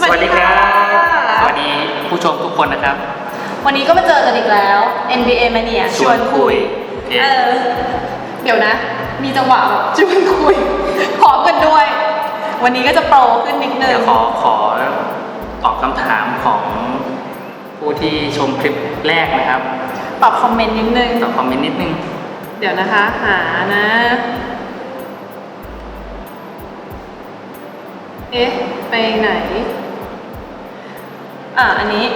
สวัสดีครับสวัสดีผู้ชมทุกคนนะครับ วันนี้ก็มาเจอกันอีกแล้ว NBA Mania ชวนคุย เอ๊ะเออเดี๋ยวนะ มีจังหวะแบบชวนคุยพร้อมกันด้วย วันนี้ก็จะโปรขึ้นนิดนึง เดี๋ยวขอขอตอบคำถามของผู้ที่ชมคลิปแรกนะครับ ตอบคอมเมนต์นิดนึง ตอบคอมเมนต์นิดนึง เดี๋ยวนะคะ หานะ เอ๊ะ ไปไหน อะอันนี้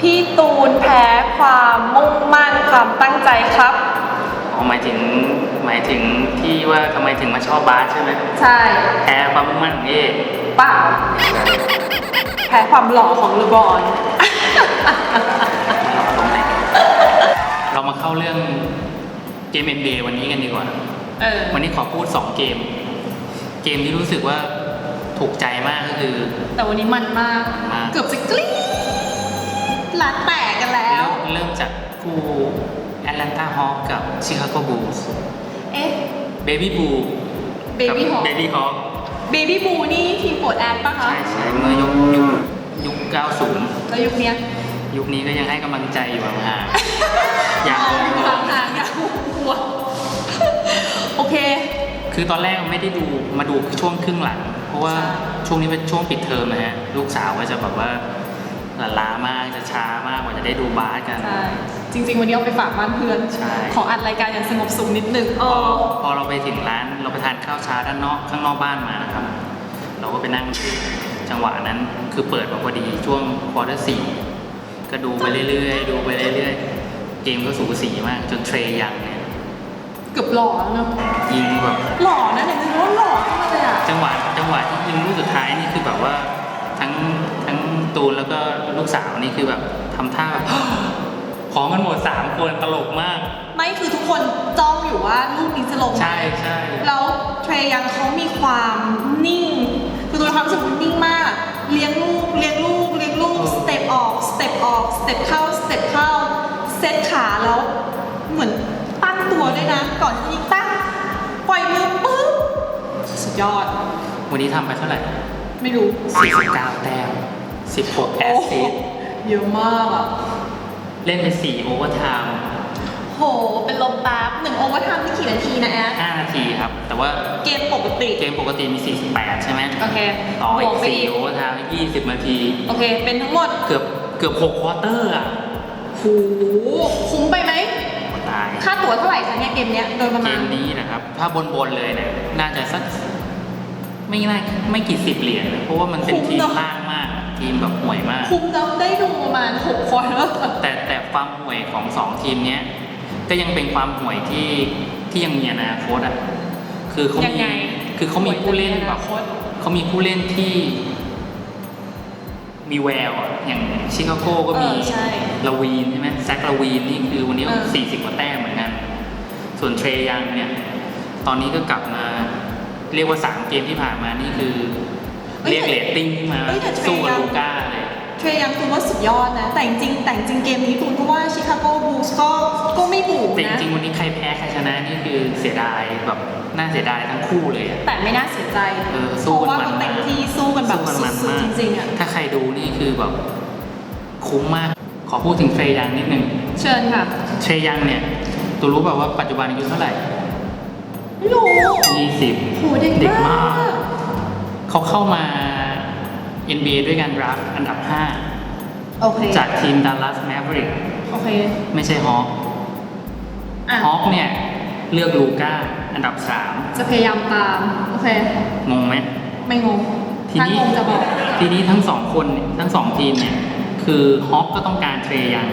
พี่ตูนแพ้ความมุ่งมั่นความตั้งใจครับ อ๋อหมายถึงหมายถึงที่ว่าทำไมถึงมาชอบบาสใช่ไหมใช่แพ้ความมุ่งมั่นของเอ๊ะเปล่าแพ้ความหล่อของลูบอนตรงไหนเรามาเข้าเรื่องเกม NBA วันนี้กันดีกว่า เออ วันนี้ขอพูด 2 เกม เกมที่รู้สึกว่า ถูกใจมากก็คือ แต่วันนี้มันมาก มาก เกือบจะกรี๊ดหลานแตกกันแล้วเริ่มเริ่มจากคู่แอตแลนตาฮอ k กับชิคาโกบูลส์เอ๊ะ เบบี้บู Baby Hawk เบบี้ฮอ k เบบี้บูนี่ทีมโปรดแอดปะคะใช่ใช่เมื่อยุคยุคยุค 90 แล้วยุคเนี้ยยุคนี้ก็ยังให้กำลังใจอยู่ห่างๆอยากมลอองงอยู่ลองห่างๆอยากกลัวโอเค คือตอนแรกไม่ได้ดูมาดูช่วงครึ่งหลัง เพราะว่าใช่ช่วงนี้เป็นช่วงปิดเทอมนะฮะลูกสาวก็จะแบบว่าล้ามากจะช้ามากกว่าจะได้ดูบาสกันใช่จริง ๆ วันนี้เอาไปฝากบ้านเพื่อนใช่ขออัดรายการอย่างสงบสุขนิดนึงพเอออพอเราไปถึงร้านเราไปทานข้าวเช้าด้านนอกข้างนอกบ้านมานะครับ เราก็ไปนั่งจังหวะนั้นคือเปิดมาพอดีช่วงควอเตอร์สี่ก็ดูไปเรื่อยๆ ดูไปเรื่อยๆ เกมก็สูสีมาก จนเทรยังเนี่ยเกือบหล่อแล้วเนอะยิงแบบหล่อนะเนี่ยนึกว่าหล่อขึ้นมาเลยอะจังหวะจังหวะที่ยิงลูกสุดท้ายนี่คือแบบว่าทั้งทั้งตูนแล้วก็ลูกสาวนี่คือแบบทำท่าแบบพร้อมกันหมดสามคนตลกมาก ไม่คือทุกคนจ้องอยู่ว่าลูกนี้จะลงไหม ใช่ใช่แล้วเทรยังเขามีความนิ่ง คือตัวความรู้สึกมันนิ่งมาก เลี้ยงลูก เลี้ยงลูก เลี้ยงลูก สเต็ปออก สเต็ปออก สเต็ปเข้าสเต็ปเข้า เซตขาแล้ว เหมือนตั้งตัวด้วย นะก่อนที่ยิงตั้งปล่อยมือปุ๊บสุดยอด วันนี้ทำไปเท่าไหร่ ไม่รู้ 49 แต้ม 16 แอโอ้สโหซิสต์เยอะมากอะ เล่นไป 4 โอเวอร์ไทม์โห เป็นลมแป๊บหนึ่งโอเวอร์ไทม์ที่กี่นาทีนะแอด5นาทีครับ แต่ว่าเกมปกติ เกมปกติมี 48 ใช่ไหมโอเคต่อบอีวกกไปอีก4โอเวอร์ไทม์20 นาที โอเค เป็นทั้งหมด เกือบเกือบ6ควอเตอร์อะ โห คุ้มไปไหมตายค่าตั๋วเท่าไหร่คะเนี่ยเกมเนี้ยโดยประเกมาณมนี้นะครับ ถ้าบนๆเลยเนี่ยน่าจะสักไม่น่าไม่กี่สิบเหรียญนะเพราะว่ามันเป็นทีมล่างมาก ทีมแบบห่วยมาก คุ้มแล้วได้ดูประมาณหกคนแล้วแต่แต่ความห่วยของสองทีมเนี้ยก็ยังเป็นความห่วยที่ที่ยังมีอนาคตอะคือเขายังมีไงคือเขามีผู้เล่นแบบ โคตรเขามีผู้เล่นที่ มีแววอะอย่างชิคาโก้ก็เอมีอใช่ลาวีนใช่ไหมแซคลาวีนนี่คือวันนี้ก็เออ สี่สิบกว่าแต้มเหมือนกัน ส่วนเทรยังเนี่ย ตอนนี้ก็กลับมาเรียกว่าสามเกมที่ผ่านมานี่คือเรียกเรตติ้งขึ้นมาเอ้ยแต่เทรสู้กับยัง ลูก้า เลยเทรยังคือว่าสุดยอดนะ แต่จริงๆแต่จริงๆเกมนี้ตูนเพราะว่าชิคาโกบูลส์ก็ก็ไม่บูแต่จนะริงๆวันนี้ใครแพ้ใครชนะนี่คือเสียดายแบบน่าเสียดายทั้งคู่เลยอะ แต่ไม่น่าเสียใจเออเพสู้ราะกันว่ามัน เขาเต็มมากที่สู้กันแบบสู้กันมันสุดมากๆจริงๆอะถ้าใครดูนี่คือแบบคุ้มมาก ขอพูดถึงเทรยังนิดนึงเชิญค่ะเทรยังเนี่ยตัวรู้แบบว่าปัจจุบันอายุเท่าไหร่ ไม่รู้20 โหเด็กเด็กมามากกเขาเข้ามา NBA ด้วยการรับอันดับ โอเค 5 จากทีม Dallas Maverick โอเค ไม่ใช่ฮอ k อะ ฮอ k เนี่ย เลือกลูก้าอันดับ จะพยายามตาม โอเค 3 งงไหม ไม่งงทีถ้านี้ งงจะบอก ทีนี้ทั้งสองคนทั้งสองทีมเนี่ย คือฮอ k ก็ต้องการเทรยัง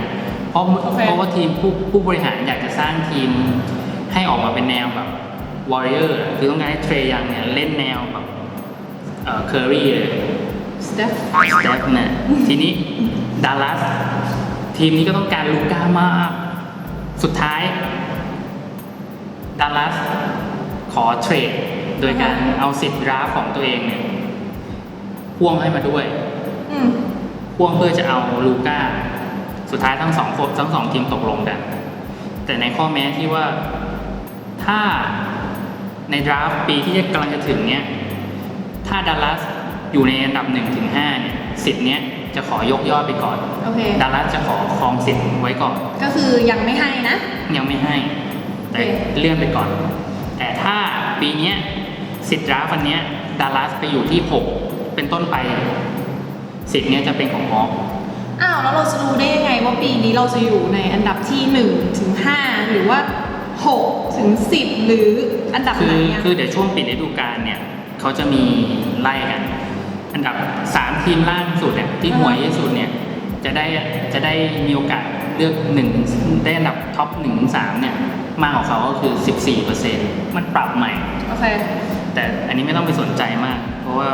เพราะโอเค เพราะว่าทีมผู้ผู้บริหารอยากจะสร้างทีมให้ออกมาเป็นแนวแบบวอริเออร์คือต้องการให้เทรยังเนี่ย เล่นแนวแบบเอ่อเคอรี่เลย สเตฟสเตฟเนี่ยทีนี้ดัลลัสทีมนี้ก็ต้องการลูก้ามาก สุดท้ายดัลลัสขอเทรด โดยการเอาสิทธิ์ดราฟของตัวเองเนี่ยพ่วงให้มาด้วยอืมพ่วงเพื่อจะเอาลูก้า สุดท้ายทั้งสองคนทั้งสองทีมตกลงกัน แต่ในข้อแม้ที่ว่าถ้าในดราฟต์ปีที่กำลังจะถึงเนี่ย ถ้าดัลลัส อยู่ในอันดับ1ถึง5เนี่ยสิทธิ์เนี้ยจะขอยกยอดไปก่อนโอเคดัลลัสจะขอครองสิทธิ์ไว้ก่อน ก็คือยังไม่ให้นะ ยังไม่ให้ แต่โอเคเลื่อนไปก่อน แต่ถ้าปีเนี้ยสิทธิ์ดราฟต์วันเนี้ยดัลลัสไปอยู่ที่ 6 เป็นต้นไป สิทธิ์เนี้ยจะเป็นของฮอคอ้าวแล้วเราจะรู้ได้ยังไงว่าปีนี้เราจะอยู่ในอันดับที่1ถึง5หรือว่า6ถึง10 หรืออันดับคืไหนออะคือเดี๋ยวช่วงปิดฤดูกาลเนี่ยเขาจะมีไล่กัน อันดับ3ทีมล่างสุดเนี่ยที่ห่วยที่สุดเนี่ยจะได้จะได้มีโอกาสเลือก1ได้อันดับท็อป1ถึง3เนี่ยมากกว่าเขาก็คือ 14%มันปรับใหม่โอเคแต่อันนี้ไม่ต้องไปสนใจมาก เพราะว่า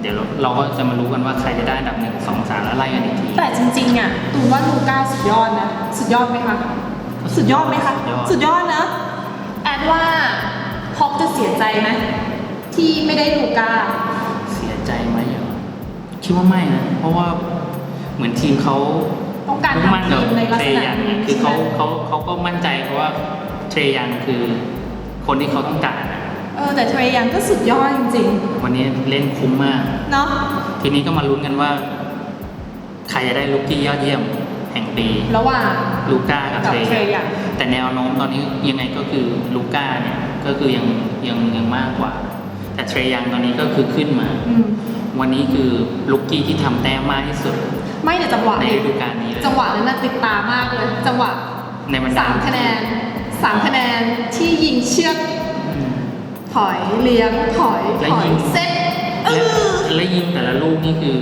เดี๋ยวเราเราก็จะมารู้กันว่าใครจะได้อันดับหนึ่งสองสามแล้วไล่กันอีกที แต่จริงๆอะตูนว่าลูก้าสุดยอดนะ สุดยอดไหมคะ สุดยอดไหมคะสุดยอดสุดยอดนะแอดว่าฮอกจะเสียใจไหมที่ไม่ได้ลูก้า เสียใจไหมเหรอ คิดว่าไม่นะ เพราะว่าเหมือนทีมเขาต้องการมุ่งมั่นทำกับทีมในลักเทษณะยันนี้คือเขาใช่ไหมเขาเขาก็มั่นใจเพราะว่าเทยันคือคนที่เขาต้องการอะเออแต่เทรยังก็สุดยอดจริงวันนี้เล่นคุ้มมาก ๆ เนาะทีนี้ก็มาลุ้นกันว่า ใครจะได้ลูกที่ยอดเยี่ยมแห่งปี ระหว่าง ลูก้ากับกับเทเทรยันยังแต่แนวโน้มตอนนี้ยังไงก็คือลูก้าเนี่ยก็คือยังยังยังมากกว่า แต่เทรยังตอนนี้ก็คือขึ้นมา อืม วันนี้คือลูกกี้ที่ทำแต้มมากที่สุด ไม่แต่จังหวะในเนี่ยฤดูกาลนี้เลยจังหวะนั้นน่ะติดตามากเลย จังหวะในบรรดาสามคะแนนสามคะแนนที่ยิงเชือกอืมถอยเลี้ยงถอยและถอยยิงเซตเอและอและยิงแต่ละลูกนี่คือ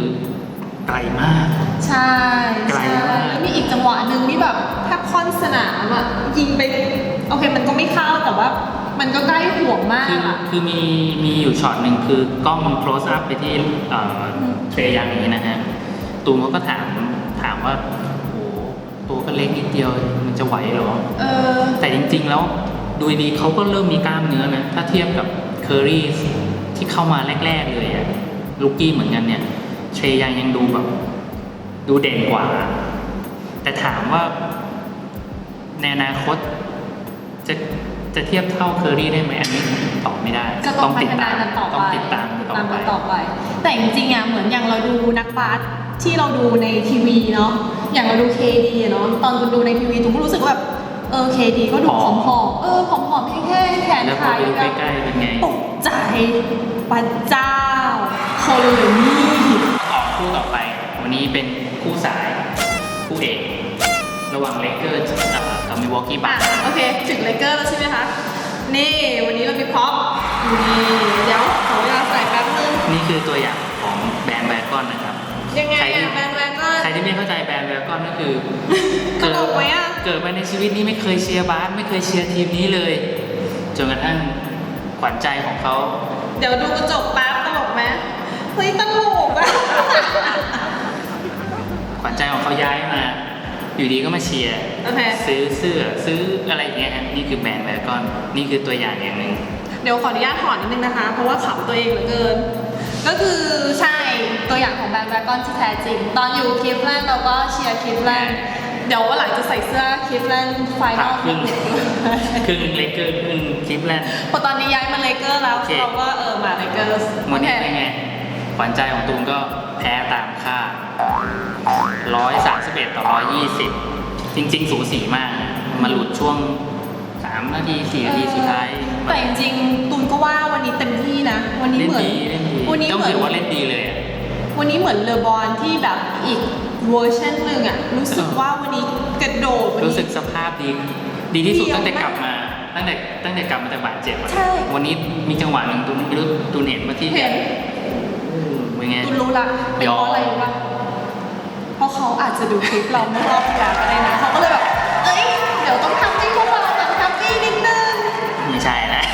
ไกลมาก ใช่ไกลใช่มากแล้วมีอีกจังหวะหนึ่งที่แบบแทบค่อนสนามอะยิงไปโอเคมันก็ไม่เข้าแต่ว่า มันก็ใกล้ห่วงมากคืออะคือมีมีอยู่ช็อตหนึ่งคือกล้องมัน close up ไปที่เอ่ออมเทรยังอย่างนี้นะฮะตูมเขาก็ถามถามว่าโอ้ตัวก็เล็กนิดเดียวมันจะไหวเหรอ เออ แต่จริงๆแล้วดูดีๆเขาก็เริ่มมีกล้ามเนื้อนะ ถ้าเทียบกับเคอรี่ที่เข้ามาแรก ๆ เลยอะลูกกี้เหมือนกันเนี่ยเชยังยังดูแบบ ดูเด่นกว่า แต่ถามว่าในอนาคตจะ จะเทียบเท่าเคอรี่ได้ไหมอันนี้ตอบไม่ได้ก็ต้องพัติดฒนาตามกันต่อไปต้องติดตามติดต่อตามไปกันต่อไป แต่จริงๆอะเหมือนอย่างเราดูนักบาสที่เราดูในทีวีเนาะ อย่างเราดูเคดีเนาะ ตอนคุณดูในทีวีตุ้มก็รู้สึกว่าแบบ เออเคดีก็ดูผผออม มๆ เออผอมๆแห้งๆแขนแล้วพอขาดูแบใกบล้ๆเป็นไงตกใจพระเจ้า คนเหลยนี่ต่อคู่ต่อไป วันนี้เป็นคู่สาย คู่เอก ระหว่างเลเกอร์ กับมิวอกกี้บัอะคโอเค ถึงเลเกอร์แล้วใช่ไหมคะ นี่วันนี้เรามีพร็อพนี่เดี๋ยวขอเวลาใส่แป๊บนึง นี่คือตัวอย่างของแบรนด์แบรกอนนะครับ ยังไงใครที่ อะแบงแบงก็ ใครที่ไม่เข้าใจแบรนด์แบรกอนก็คือตลกไหมอะ เกิดมาในชีวิตนี้ไม่เคยเชียร์บาสไม่เคยเชียร์ทีมนี้เลย จนกระทั่งขวัญใจของเขา เดี๋ยวดูกระจกแป๊บตลกไหมเฮ้ยตลกอะ ขวัญใจของเขาย้ายมา อยู่ดีก็มาเชียร์โอเค ซื้อเสื้อซื้ออะไรอย่างเงี้ยฮะนี่คือแบรนด์แบรกอนนี่คือตัวอย่างอย่างหนึ่ง เดี๋ยวขออนุญาตถอนนิดนึงนะคะ เพราะว่าขำตัวเองเหลือเกิน ก็คือใช่ตัวอย่างของแบรนด์แบรกอนที่แท้จริง ตอนอยู่คลิฟแลนด์เราก็เชียร์คลิฟแลนด์เดี๋ยววันหลังจะใส่เสื้อคลิฟแลนด์ไฟนอลครึ่ง ครึ่งเลเกอร์ครึ่งคิปแลนด์พอตอนนี้ย้ายมาเลเกอร์แล้วโอเคเราก็เออมาเลเกอร์วันนี้เป็นไง ขวัญใจของตูนก็แพ้ตามคาด131 ต่อ 120 จริง ๆ สูสีมากนะมาหลุดช่วง 3 นาที 4 นาทีสุดท้าย แต่จริงๆตูนก็ว่าวันนี้เต็มที่นะ วันนี้เล่นเหมือน ดีเล่นดีวันนี้ต้องเหมือถืนอว่าเล่นดีเลยอะวันนี้เหมือนเลอบอนที่แบบอีกเวอร์ชันหนึ่งอะรู้สึกว่าวันนี้กระโดดวันรู้นี้สึกสภาพดี ดีที่สุดเดียวตั้งแต่มากกลับมา ตั้งแต่ตั้งแต่กลับมาจากบาดเจ็บอะใช่วันนี้มีจังหวะหนึ่งตูนไม่รู้ตูนเห็นมาที่เห็น เป็นไงตูนรู้ละเป็นเพราะอะไรรู้ปะเพราะเขาอาจจะดูคลิปเราเมื่อรอบที่แล้วก็ได้นะเขาก็เลยแบบ เอ้ย เดี๋ยวต้องทำให้พวกเราแบบทำให้นิดนึง ไม่ใช่แล้ว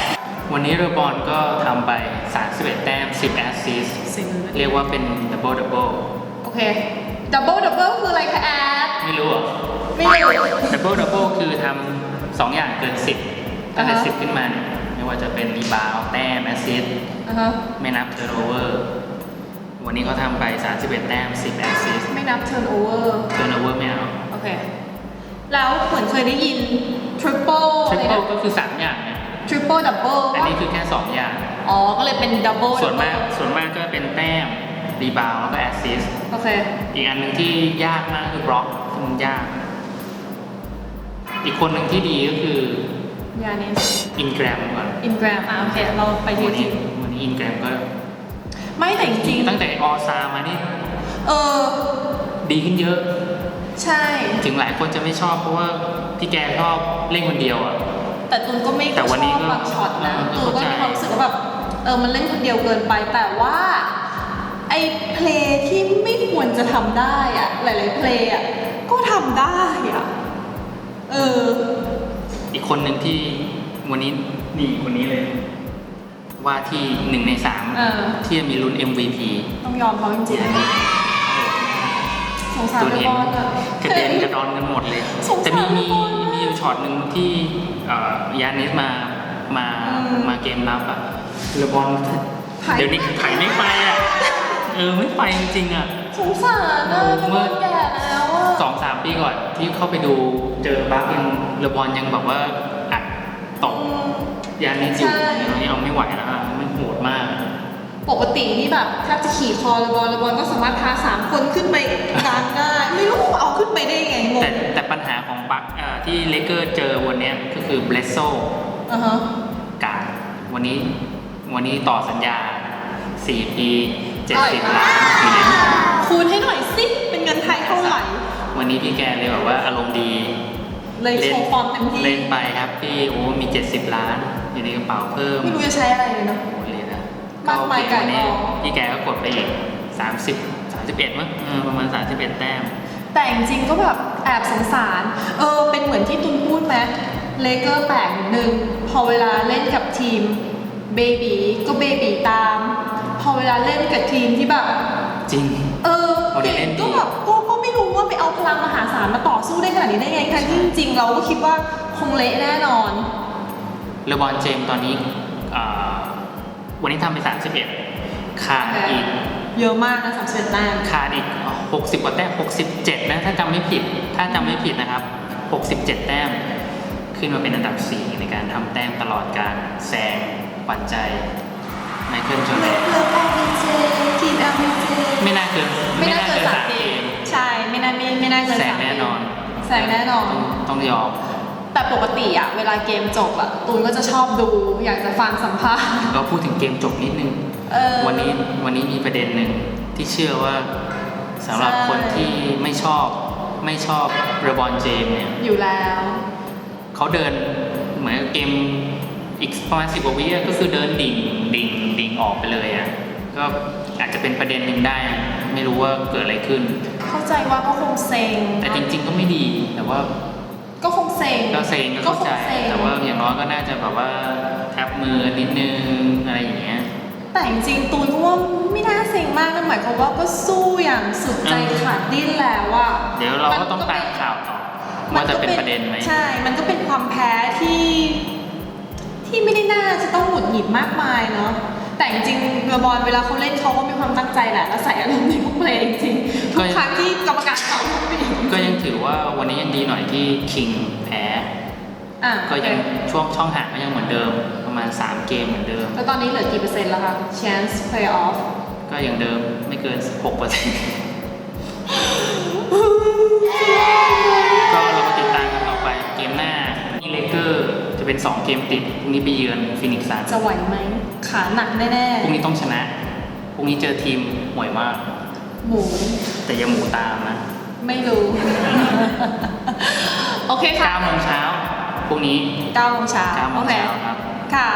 วันนี้เรอบอลก็ทำไป 31 แต้ม 10 แอสซิสต์เรียกว่าเป็นดับเบิลดับเบิลโอเค ดับเบิลดับเบิลคืออะไรคะแอดไม่รู้เหรอ ไม่รู้ดับเบิลดับเบิลคือทำสองอย่างเกิน 10ตั้งแต่อ่าฮะ10 ขึ้นมาเนี่ยไม่ว่าจะเป็นรีบาวด์แต้มแอสซิสต์อ่าฮะไม่นับเทิร์นโอเวอร์ วันนี้เขาทำไป 31 แต้ม 10 แอสซิสต์ไม่นับ turn over เทิร์นโอเวอร์ไม่เอาโอเค แล้วเหมือนเคยได้ยิน triple ทริอะไรปเปิลนะก็คือ 3 อย่างเนี่ย triple double อันนี้คือแค่ 2 อย่าง อ๋อ ก็เลยเป็น double ส่วนมาก double ส่วนมากก็เป็นแต้ม รีบาวแล้วก็แอสซิสโอเค อีกอันหนึ่งที่ยากมากคือบล็อกที่มันยาก อีกคนหนึ่งที่ดีก็คือยานิสอินแกรมก่อนอินแกรมอะโอเค เราไปทีวันทีนี้วันนี้อินแกรมก็ ไม่แต่จริงๆตั้งแต่ออซามานี่เออ ดีขึ้นเยอะ ใช่ ถึงหลายคนจะไม่ชอบเพราะว่าพี่แกชอบเล่นคนเดียวอะ แต่ตูนก็ไม่แต่วันนี้ชอบก็บางช็อตนะเออตูนก็เข้าใจ มีความรู้สึกว่าแบบเออมันเล่นคนเดียวเกินไปแต่ว่าไอ้เพลย์ที่ไม่ควรจะทำได้อะหลายๆเพลย์อะก็ทำได้อะเอออีกคนหนึ่งที่วันนี้นี่คนนี้เลย ว่าที่หนึ่งในสามเออ ที่จะมีลุ้น MVP ต้องยอมเขาจริงๆสงสารตัวเลเห็บนอลอะกระเด็นกระดอนกันหมดเลย สงสารแต่มีมีบอลอะ มีอยู่ช็อตหนึ่งที่เอ่อยานิสมามาอืมมาเกมรับอะเลบอลไถ เดี๋ยวนี้ไถไม่ไปอะเออไม่ไปจริงๆอะสงสารนะเมื่เลอบอลแก่แล้วอะสองสามปีก่อนที่เข้าไปดูเจอบัคยังเลบอลยังแบบว่าอัดตกอืมยานิสอยู่ ใช่เดี๋ยวนี้เอา ไม่ไหวแล้วอะมันโหดมาก ปกตินี่แบบแทบจะขี่คอเลบอลเลบอลก็สามารถพาสามคนขึ้นไปกลางได้ไม่รู้เอาขึ้นไปได้ยังไงงงแต่แต่ปัญหาของบัคเอ่อที่เลเกอร์เจอวันเนี้ยก็คือเบลโซอ่าฮะกาดวันนี้วันนี้ต่อสัญญา 4 ปี 70 ล้านเหรียญคูณให้หน่อยสิเป็นเงินไทยเท่าไหร่ วันนี้พี่แกเลยแบบว่าอารมณ์ดี เลยโชว์ฟอร์มเต็มที่เล่นไปครับพี่โอ้มี 70 ล้าน อยู่ในกระเป๋าเพิ่มไม่รู้จะใช้อะไรเลยเนาะโอ้เลยนะมากมายโอเควันนี้ไก่กอง พี่แกก็กดไปอีก30 31มั้งเออประมาณ31แต้ม แต่จริงๆก็แบบแอบสงสาร เออ เป็นเหมือนที่ตุนพูดไหมเลเกอร์แปลกนิดนึง พอเวลาเล่นกับทีมเบบีก็เบบีตาม พอเวลาเล่นกับทีมที่แบบ จริง เออวันนี้เก่เล่งนดี ก็แบบก็ก็ไม่รู้ว่าไปเอาพลังมหาศาลมาต่อสู้ได้ขนาดนี้ได้ไงทั้งที่จริงๆเราก็คิดว่าคงเละแน่นอน เลบอนเจมส์ตอนนี้อ่าวันนี้ทำไป 31 ขาดอีก เยอะมากนะสามสิบเอ็ดแต้มขาดอีก 60 กว่าแต้ม 67 นะ ถ้าจำไม่ผิด ถ้าจำไม่ผิดนะครับ 67 แต้ม ขึ้นมาเป็นอันดับ 4 ในการทำแต้มตลอดการแซงขวัญใจไมเคิลจอร์เลแดนเกอร์ LPJ ทีม LPJ ไม่น่าเกินไม่น่าเกินสามเกเกมมใช่ ไม่น่าไม่ไม่น่าเกินแซงสามเกมแน่นอนแซงแน่นอนต้องต้องยอม แต่ปกติอะเวลาเกมจบอะตูนก็จะชอบดู อยากจะฟังสัมภาษณ์เราพูดถึงเกมจบนิดนึง เออ วันนี้วันนี้มีประเด็นหนึ่งที่เชื่อว่าสำหรับใช่ คนที่ไม่ชอบไม่ชอบเรบอนเจมส์เนี่ย อยู่แล้ว เขาเดินเหมือนเกมอีกประมาณสิบกว่าวิอะก็คือเดินดิ่งดิ่งดิ่งออกไปเลยอะก็อาจจะเป็นประเด็นหนึ่งได้ ไม่รู้ว่าเกิดอะไรขึ้น เข้าใจว่าก็คงเซ็งแต่จริง ๆ ก็ไม่ดีแต่ว่าก็คงเซ็ง ก็เซ็งก็เข้าใจก็คงเซ็ง แต่ว่าอย่างน้อยก็น่าจะแบบว่าแทบมือนิดนึงอะไรอย่างเงี้ย แต่จริงๆตูนก็ว่าไม่น่าเซ็งมากนะหมายความว่าก็สู้อย่างสุดใจอืมขาดดิ้นแล้วอะ เดี๋ยวเราก็มันต้องตามข่าวต่อว่าจะเป็นประเด็นไหม ใช่ มันก็เป็นความแพ้ที่ ที่ไม่ได้น่าจะต้องหงุดหงิดมากมายเนาะ แต่จริงๆเรือบอลเวลาเขาเล่นเขาก็มีความตั้งใจแหละ แล้วใส่อารมณ์ในทุกเพลงจริงๆทุก็กยังครั้งที่กรรมการเขา ก็ไม่ดีก็ยังถือว่าวันนี้ยังดีหน่อยที่คิงแพ้ อะก็ยังโอเคช่วงช่องห่างก็ยังเหมือนเดิม ประมาณ 3 เกมเหมือนเดิม แล้วตอนนี้เหลือกี่เปอร์เซ็นต์แล้วคะ chance play off ก็ยังเดิมไม่เกิน 6เปอร์เซ็นต์ก็เรามาติดตามกันต่อไปเกมหน้านี่เลเกอร์จะเป็น 2 เกมติดพรุ่งนี้ไปเยือนฟินิกซ์ซันจะไหวไหมขาหนักแน่พรุ่งนี้ต้องชนะพรุ่งนี้เจอทีมห่วยมาก ๆหมู แต่อยังหมูตามนะ ไม่รู้ โอเคค่ะ9โมงเช้าพรุ่งนี้9โมงเช้า9โมโองเคเช้าครับ ค่ะ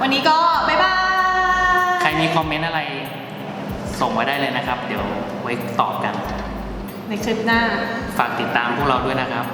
วันนี้ก็บ๊ายบาย ใครมีคอมเมนต์อะไร ส่งไว้ได้เลยนะครับ เดี๋ยวไว้ตอบกัน ในคลิปหน้า ฝากติดตามพวกเราด้วยนะครับ